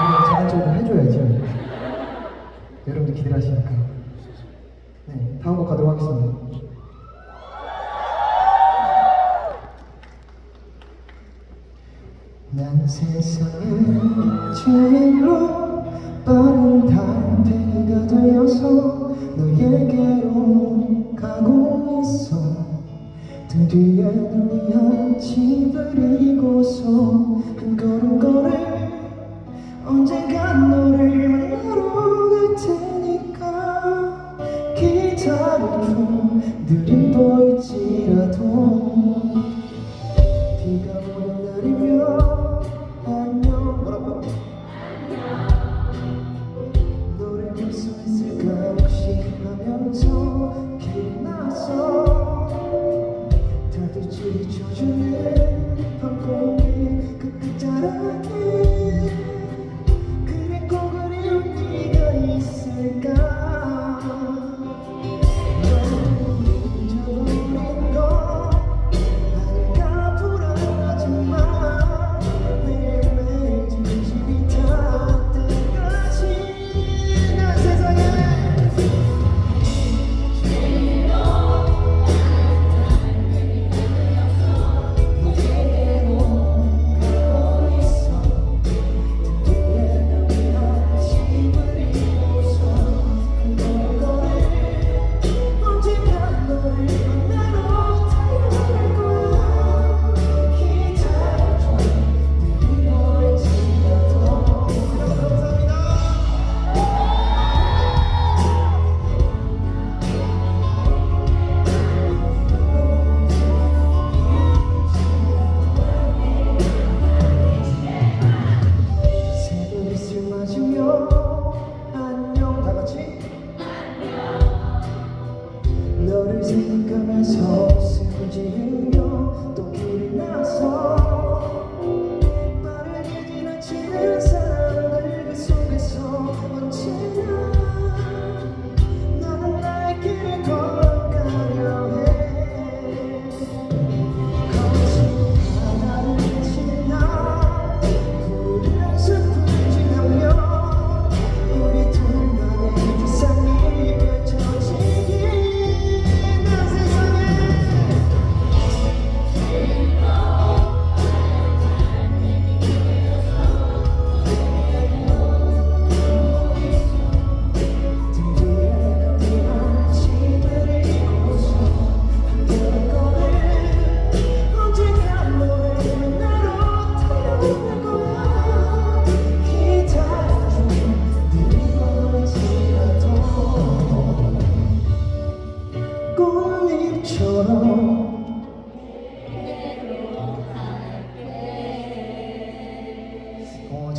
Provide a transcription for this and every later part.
우리가 전환적으로 해줘야죠. 여러분들 기대를 하시니까. 네, 다음 곡 가도록 하겠습니다. 세상에 제일로 빠른 달팽이가 되어서 너에게로 가고 있어. 드디어 널 위한 집을 이고서 한 걸음 걸을 언젠간 너를 만나러 갈 테니까 기다려줘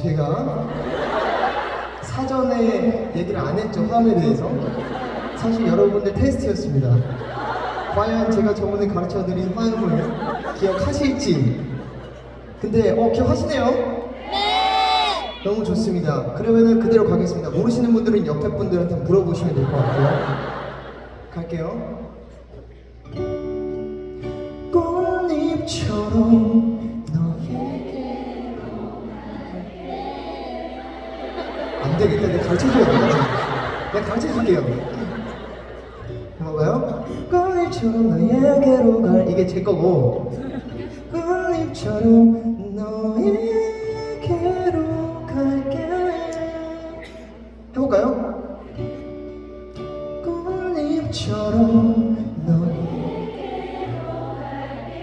제가 사전에 얘기를 안 했죠 화음에 대해서. 사실 여러분들 테스트였습니다. 과연 제가 저번에 가르쳐드린 화음을 기억하실지. 근데 어 기억하시네요? 네! 너무 좋습니다. 그러면은 그대로 가겠습니다. 모르시는 분들은 옆에 분들한테 물어보시면 될 것 같고요. 갈게요. 꽃잎처럼 되겠다. 내가 가르쳐줘야 돼. 내가 가르쳐줄게요. 해볼까요? 꽃잎처럼 너에게로 갈 이게 제 거고 꽃잎처럼 너에게로 갈게 해볼까요? 꽃잎처럼 너에게로 갈게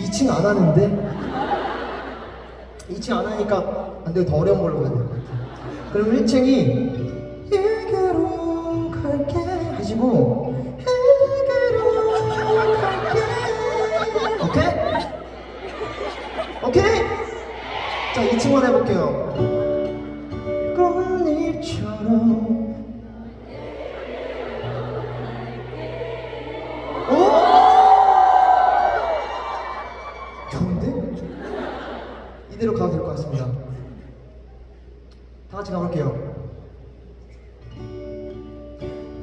2층 안 하는데 2층 안 하니까 안 돼요. 더 어려운 걸로 가야 돼요. 그럼 1층이 에게로 갈게 하시고 에게로 갈게 오케이? 오케이? 자 2층만 해볼게요. 이대로 가도 될 것 같습니다. 다 같이 가볼게요.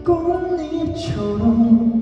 꽃잎처럼